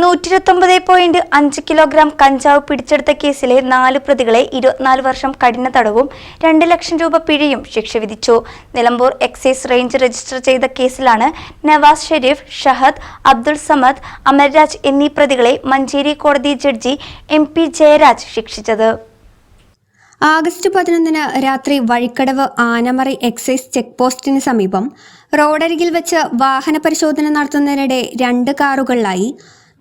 നൂറ്റിരുപത്തൊമ്പത് point അഞ്ച് kilogram കഞ്ചാവ് പിടിച്ചെടുത്ത കേസിലെ നാല് പ്രതികളെ ഇരുപത്തിനാല് വർഷം കഠിന തടവും രണ്ട് ലക്ഷം രൂപ പിഴയും ശിക്ഷ വിധിച്ചു. നിലമ്പൂർ എക്സൈസ് റേഞ്ച് രജിസ്റ്റർ ചെയ്ത കേസിലാണ് നവാസ് ഷെരീഫ് ഷഹദ് അബ്ദുൾ സമദ് അമർരാജ് എന്നീ പ്രതികളെ മഞ്ചേരി കോടതി ജഡ്ജി എം പി ജയരാജ് ശിക്ഷിച്ചത്. ആഗസ്റ്റ് പതിനൊന്നിന് രാത്രി വഴിക്കടവ് ആനമറി എക്സൈസ് ചെക്ക് പോസ്റ്റിന് സമീപം റോഡരികിൽ വെച്ച് വാഹന പരിശോധന നടത്തുന്നതിനിടെ രണ്ട് കാറുകളിലായി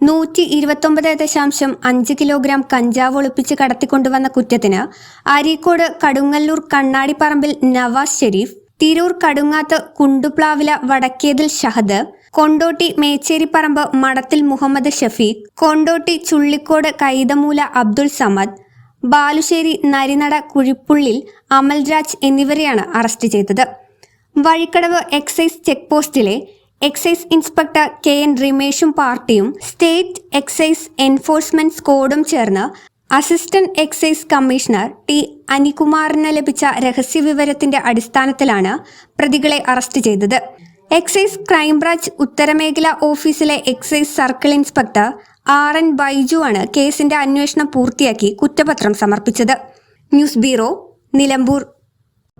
നൂറ്റി ഇരുപത്തൊമ്പത് ദശാംശം അഞ്ച് കിലോഗ്രാം കഞ്ചാവ് ഒളിപ്പിച്ച് കടത്തിക്കൊണ്ടുവന്ന കുറ്റത്തിന് അരീക്കോട് കടുങ്ങല്ലൂർ കണ്ണാടിപ്പറമ്പിൽ നവാസ് ഷെരീഫ് തിരൂർ കടുങ്ങാത്ത് കുണ്ടുപ്ലാവില വടക്കേതിൽ ഷഹദ് കൊണ്ടോട്ടി മേച്ചേരിപ്പറമ്പ് മടത്തിൽ മുഹമ്മദ് ഷഫീഖ് കൊണ്ടോട്ടി ചുള്ളിക്കോട് കൈതമൂല അബ്ദുൾ സമദ് ബാലുശ്ശേരി നരിനട കുഴിപ്പുള്ളിൽ അമൽരാജ് എന്നിവരെയാണ് അറസ്റ്റ് ചെയ്തത്. വഴിക്കടവ് എക്സൈസ് ചെക്ക് പോസ്റ്റിലെ എക്സൈസ് ഇൻസ്പെക്ടർ കെ എൻ റിമേഷും പാർട്ടിയും സ്റ്റേറ്റ് എക്സൈസ് എൻഫോഴ്സ്മെന്റ് സ്ക്വാഡും ചേർന്ന് അസിസ്റ്റന്റ് എക്സൈസ് കമ്മീഷണർ ടി അനികുമാറിന് ലഭിച്ച രഹസ്യവിവരത്തിന്റെ അടിസ്ഥാനത്തിലാണ് പ്രതികളെ അറസ്റ്റ് ചെയ്തത്. എക്സൈസ് ക്രൈംബ്രാഞ്ച് ഉത്തരമേഖല ഓഫീസിലെ excise circle inspector R N Baiju ആണ് കേസിന്റെ അന്വേഷണം പൂർത്തിയാക്കി കുറ്റപത്രം സമർപ്പിച്ചത്. News bureau Nilambur.